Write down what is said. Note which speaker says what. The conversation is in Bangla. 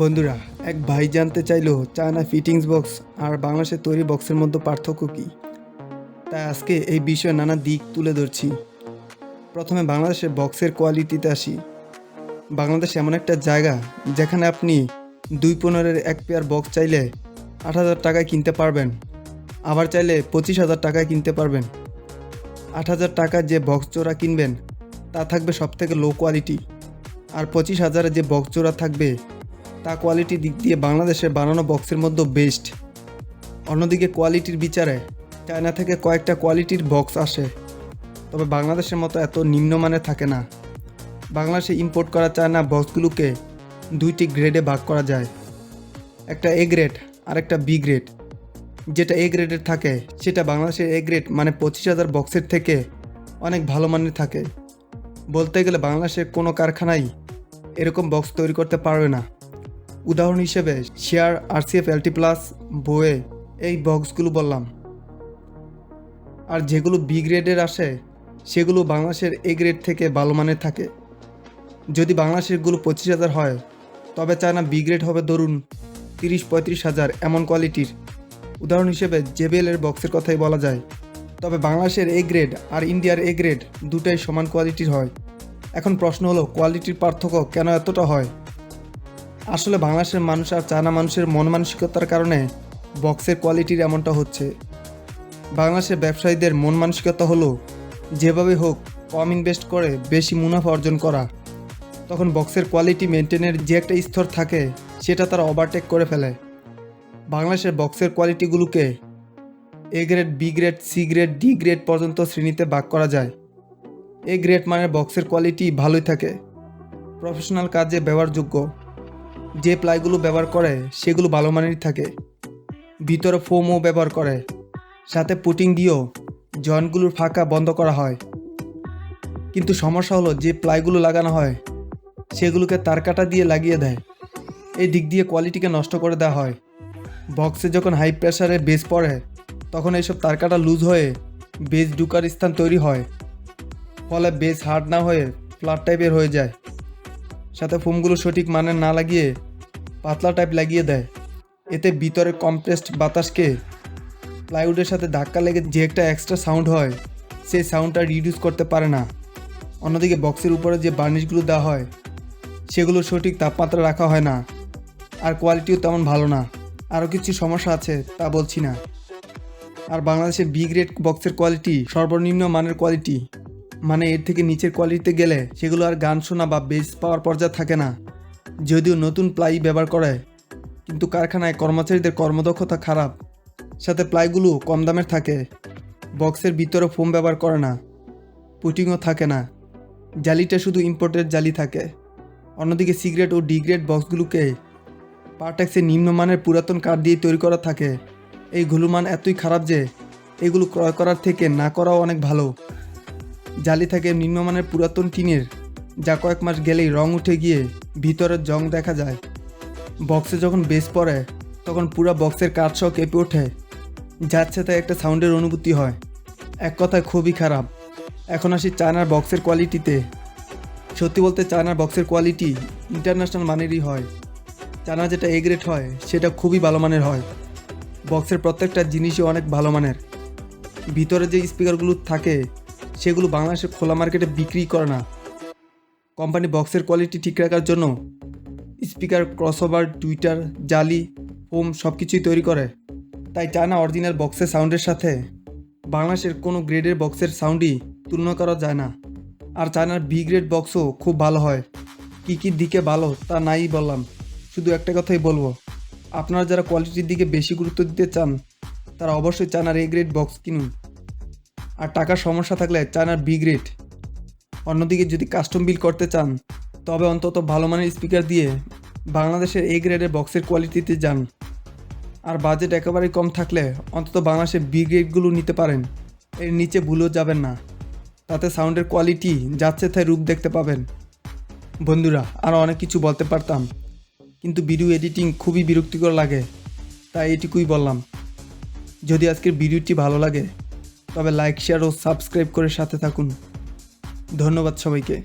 Speaker 1: বন্ধুরা, এক ভাই জানতে চাইলো, চায়না ফিটিংস বক্স আর বাংলাদেশের তৈরি বক্সের মধ্যে পার্থক্য কী? তাই আজকে এই বিষয়ে নানা দিক তুলে ধরছি। প্রথমে বাংলাদেশের বক্সের কোয়ালিটিতে আসি। বাংলাদেশ এমন একটা জায়গা যেখানে আপনি দুই পনেরোর এক পেয়ার বক্স চাইলে আট হাজার টাকায় কিনতে পারবেন, আবার চাইলে পঁচিশ হাজার টাকায় কিনতে পারবেন। আট হাজার টাকার যে বক্স জোড়া কিনবেন, তা থাকবে সবথেকে লো কোয়ালিটি আর পঁচিশ হাজারের যে বক্স চোরা থাকবে তা কোয়ালিটির দিক দিয়ে বাংলাদেশের বানানো বক্সের মধ্যে বেস্ট অন্যদিকে কোয়ালিটির বিচারে চায়না থেকে কয়েকটা কোয়ালিটির বক্স আসে। তবে বাংলাদেশের মতো এত নিম্নমানের থাকে না। বাংলাদেশে ইম্পোর্ট করা চায়না বক্সগুলোকে দুইটি গ্রেডে ভাগ করা যায়। একটা এ গ্রেড আর একটা বি গ্রেড যেটা এ গ্রেডের থাকে, সেটা বাংলাদেশের এ গ্রেড মানে পঁচিশ হাজার বক্সের থেকে অনেক ভালো মানের থাকে। বলতে গেলে বাংলাদেশের কোনো কারখানাই এরকম বক্স তৈরি করতে পারবে না। উদাহরণ হিসেবে শেয়ার, আরসিএফ, এলটি প্লাস বয়ে এই বক্সগুলো বললাম। আর যেগুলো বি গ্রেডের আসে, সেগুলো বাংলাদেশের এ গ্রেড থেকে ভালো মানের থাকে। যদি বাংলাদেশেরগুলো পঁচিশ হাজার হয়, তবে চায়না বি গ্রেড হবে ধরুন তিরিশ, পঁয়ত্রিশ হাজার এমন কোয়ালিটির। উদাহরণ হিসেবে জেবিএল এর বক্সের কথাই বলা যায়। তবে বাংলাদেশের এ গ্রেড আর ইন্ডিয়ার এ গ্রেড দুটাই সমান কোয়ালিটির হয়। এখন প্রশ্ন হলো, কোয়ালিটির পার্থক্য কেন এতটা হয়? আসলে বাংলাদেশের মানুষ আর চায়না মানুষের মন মানসিকতার কারণে বক্সের কোয়ালিটির এমনটা হচ্ছে। বাংলাদেশের ব্যবসায়ীদের মন মানসিকতা হলো, যেভাবে হোক কম ইনভেস্ট করে বেশি মুনাফা অর্জন করা। তখন বক্সের কোয়ালিটি মেনটেনের যে একটা স্তর থাকে, সেটা তারা ওভারটেক করে ফেলে। বাংলাদেশের বক্সের কোয়ালিটিগুলোকে A grade B grade C grade D grade পর্যন্ত শ্রেণীতে ভাগ করা যায়। এ গ্রেড মানের বক্সের কোয়ালিটি ভালোই থাকে। প্রফেশনাল কাজে ব্যবহারযোগ্য। যে প্লাইগুলো ব্যবহার করে, সেগুলো ভালো মানেরই থাকে। ভিতরে ফোমও ব্যবহার করে। সাথে পুটিং দিয়েও জয়েন্টগুলোর ফাঁকা বন্ধ করা হয়। কিন্তু সমস্যা হলো, যে প্লাইগুলো লাগানো হয়, সেগুলোকে তার কাটা দিয়ে লাগিয়ে দেয়। এই দিক দিয়ে কোয়ালিটিকে নষ্ট করে দেওয়া হয়। বক্সে যখন হাই প্রেসারে বেস পড়ে, তখন এইসব তার কাটা লুজ হয়ে বেস ঢুকার স্থান তৈরি হয়। ফলে বেস হার্ড না হয়ে ফ্ল্যাট টাইপের হয়ে যায়। সাথে ফোমগুলো সঠিক মানে না লাগিয়ে পাতলা টাইপ লাগিয়ে দেয়। এতে ভিতরে কম্প্রেসড বাতাসকে প্লাইউডের সাথে ধাক্কা লেগে যে একটা এক্সট্রা সাউন্ড হয়, সেই সাউন্ডটা রিডিউস করতে পারে না। অন্যদিকে বক্সের উপরে যে বার্নিশগুলো দেওয়া হয়, সেগুলো সঠিক তাপমাত্রা রাখা হয় না। আর কোয়ালিটিও তেমন ভালো না। আরও কিছু সমস্যা আছে তা বলছি না। আর বাংলাদেশের বি গ্রেড বক্সের কোয়ালিটি সর্বনিম্ন মানের কোয়ালিটি মানে এর থেকে নিচের কোয়ালিটিতে গেলে সেগুলো আর গান শোনা বা বেস পাওয়ার পর্যায়ে থাকে না, যদিও নতুন প্লাই ব্যবহার করে। কিন্তু কারখানায় কর্মচারীদের কর্মদক্ষতা খারাপ, সাথে প্লাইগুলো কম দামের থাকে বক্সের ভিতরে ফোম ব্যবহার করে না পুটিংও থাকে না, জালিটা শুধু ইম্পোর্টের জালি থাকে। অন্যদিকে সিগারেট ও ডিগ্রেড বক্সগুলোকে পার্টেক্সের নিম্নমানের পুরাতন কাঠ দিয়ে তৈরি করা থাকে। এইগুলোর মান এতই খারাপ যে এগুলো ক্রয় করার থেকে না করাও অনেক ভালো। জালি থাকে নিম্নমানের পুরাতন টিনের যা কয়েক মাস গেলেই রং উঠে গিয়ে ভিতরের জং দেখা যায়। বক্সে যখন বেস পড়ে, তখন পুরো বক্সের কাঠ কাঠসহ কেঁপে ওঠে। যাচ্ছে তাই একটা সাউন্ডের অনুভূতি হয়। এক কথায় খুবই খারাপ। এখন আসি চায়নার বক্সের কোয়ালিটিতে। সত্যি বলতে চায়নার বক্সের কোয়ালিটি ইন্টারন্যাশনাল মানেরই হয়। চায়না যেটা এ গ্রেড হয়, সেটা খুবই ভালো মানের হয়। বক্সের প্রত্যেকটা জিনিসই অনেক ভালো মানের। ভিতরে যে স্পিকারগুলো থাকে সেগুলো বাংলাদেশের খোলা মার্কেটে বিক্রি করে না। কোম্পানি বক্সের কোয়ালিটি ঠিক রাখার জন্য স্পিকার ক্রসওভার টুইটার জালি ফোম সব কিছুই তৈরি করে। তাই চায়না অরিজিনাল বক্সের সাউন্ডের সাথে বাংলাদেশের কোনো গ্রেডের বক্সের সাউন্ডই তুলনা করা যায় না। আর চায়নার বি গ্রেড বক্সও খুব ভালো হয়। কী কী দিকে ভালো তা নাই বললাম। শুধু একটা কথাই বলব। আপনারা যারা কোয়ালিটির দিকে বেশি গুরুত্ব দিতে চান, তারা অবশ্যই চায়নার এ গ্রেড বক্স কিনুন। আর টাকার সমস্যা থাকলে চায়নার বি গ্রেড অন্যদিকে যদি কাস্টম বিল করতে চান, তবে অন্তত ভালো মানের স্পিকার দিয়ে বাংলাদেশের এ গ্রেডের বক্সের কোয়ালিটিতে যান। আর বাজেট একেবারেই কম থাকলে অন্তত বাংলাদেশের বি গ্রেডগুলো নিতে পারেন। এর নিচে ভুলেও যাবেন না। তাতে সাউন্ডের কোয়ালিটি যাচ্ছে তাই রূপ দেখতে পাবেন। বন্ধুরা আরও অনেক কিছু বলতে পারতাম, কিন্তু ভিডিও এডিটিং খুবই বিরক্তিকর লাগে, তাই এটুকুই বললাম। যদি আজকের ভিডিওটি ভালো লাগে তবে লাইক শেয়ার ও সাবস্ক্রাইব করে সাথে থাকুন। ধন্যবাদ সবাইকে।